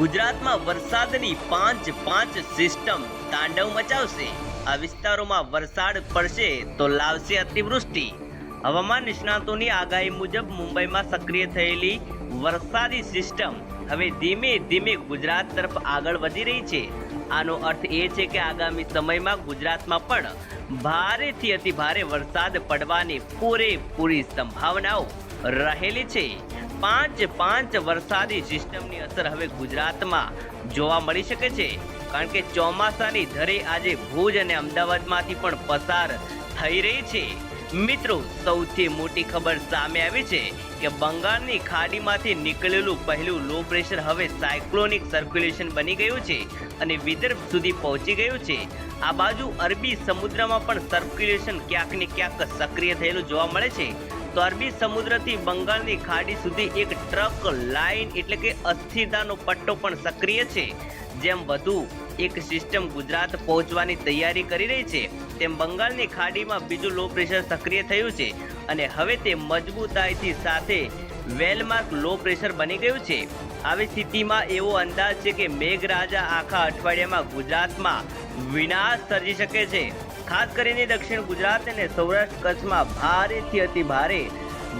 ગુજરાતમાં વરસાદની પાંચ પાંચ સિસ્ટમ તાંડવ મચાવશે. આ વિસ્તારોમાં વરસાદ પડશે તો લાવશે અતિવૃષ્ટિ. હવામાન નિષ્ણાતોની આગાહી મુજબ મુંબઈમાં સક્રિય થયેલી વરસાદી સિસ્ટમ હવે ધીમે ધીમે ગુજરાત તરફ આગળ વધી રહી છે. આનો અર્થ એ છે કે આગામી સમયમાં ગુજરાતમાં પણ ભારેથી અતિ ભારે વરસાદ પડવાની પૂરેપૂરી સંભાવનાઓ રહેલી છે. પાંચ પાંચ વરસાદી સિસ્ટમની અસર હવે ગુજરાતમાં જોવા મળી શકે છે. કારણ કે ચોમાસાની ધરે આજે ભુજ અને અમદાવાદમાંથી પણ પસાર થઈ રહી છે. મિત્રો, સૌથી મોટી ખબર સામે આવી છે કે બંગાળની ખાડીમાંથી નીકળેલું પહેલું લો પ્રેશર હવે સાયક્લોનિક સર્ક્યુલેશન બની ગયું છે અને વિદર્ભ સુધી પહોંચી ગયું છે. આ બાજુ અરબી સમુદ્રમાં પણ સર્ક્યુલેશન ક્યાંક ને ક્યાંક સક્રિય થયેલું જોવા મળે છે. તો અરબી સમુદ્રથી બંગાળની ખાડી સુધી એક ટ્રક લાઇન એટલે કે અસ્થિરતાનો પટ્ટો પણ સક્રિય છે. જેમ વધુ એક સિસ્ટમ ગુજરાત પહોંચવાની તૈયારી કરી રહી છે, તેમ બંગાળની ખાડીમાં બીજું લો પ્રેશર સક્રિય થયું છે અને હવે તે મજબૂતાઈથી સાથે વેલમાર્ક લો પ્રેશર બની ગયું છે. આવી સ્થિતિમાં એવો અંદાજ છે કે મેઘરાજા આખા અઠવાડિયામાં ગુજરાતમાં વિનાશ સર્જી શકે છે. ખાસ કરીને દક્ષિણ ગુજરાત અને સૌરાષ્ટ્ર કચ્છમાં ભારેથી અતિ ભારે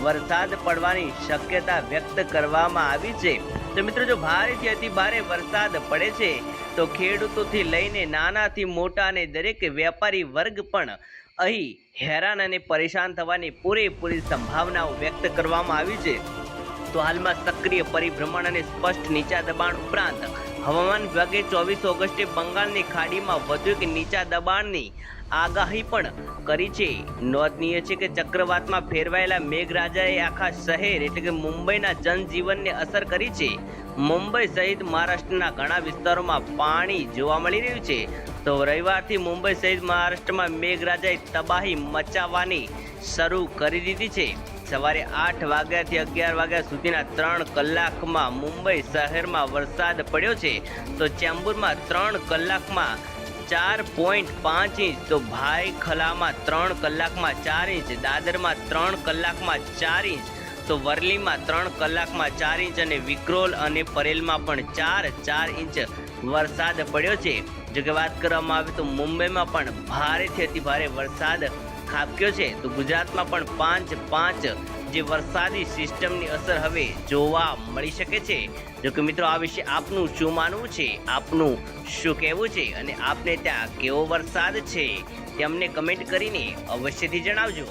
વરસાદ પડવાની શક્યતા વ્યક્ત કરવામાં આવી છે. તો મિત્રો, જો ભારેથી અતિ ભારે વરસાદ પડે છે, તો ખેડૂતોથી લઈને નાનાથી મોટા અને દરેક વેપારી વર્ગ પણ અહીં હેરાન અને પરેશાન થવાની પૂરેપૂરી સંભાવનાઓ વ્યક્ત કરવામાં આવી છે. તો હાલમાં સક્રિય પરિભ્રમણ અને સ્પષ્ટ નીચા દબાણ ઉપરાંત હવામાન વિભાગે ચોવીસ ઓગસ્ટે બંગાળની ખાડીમાં વધુ એક નીચા દબાણની આગાહી પણ કરી છે. નોંધનીય છે કે ચક્રવાતમાં ફેરવાયેલા મેઘરાજાએ આખા શહેર એટલે કે મુંબઈના જનજીવનને અસર કરી છે. મુંબઈ સહિત મહારાષ્ટ્રના ઘણા વિસ્તારોમાં પાણી જોવા મળી રહ્યું છે. તો રવિવારથી મુંબઈ સહિત મહારાષ્ટ્રમાં મેઘરાજાએ તબાહી મચાવવાની શરૂ કરી દીધી છે. સવારે આઠ વાગ્યાથી અગિયાર વાગ્યા સુધીના ત્રણ કલાકમાં મુંબઈ શહેરમાં વરસાદ પડ્યો છે. તો ચેમ્બુરમાં ત્રણ કલાકમાં ચાર પોઈન્ટ પાંચ ઇંચ, તો ભાઈ ખલામાં ત્રણ કલાકમાં ચાર ઇંચ, દાદરમાં ત્રણ કલાકમાં ચાર ઇંચ, તો વરલીમાં ત્રણ કલાકમાં ચાર ઇંચ અને વિક્રોલ અને પરેલમાં પણ ચાર ચાર ઇંચ વરસાદ પડ્યો છે. જો કે વાત કરવામાં આવે તો મુંબઈમાં પણ ભારેથી અતિ ભારે વરસાદ ખાબક્યો છે. તો ગુજરાતમાં પણ પાંચ પાંચ જે વરસાદી સિસ્ટમની અસર હવે જોવા મળી શકે છે. જો કે મિત્રો, આ વિશે આપનું શું માનવું છે? આપનું શું કહેવું છે? અને આપને ત્યાં કેવો વરસાદ છે? તે અમને કમેન્ટ કરીને અવશ્યથી જણાવજો.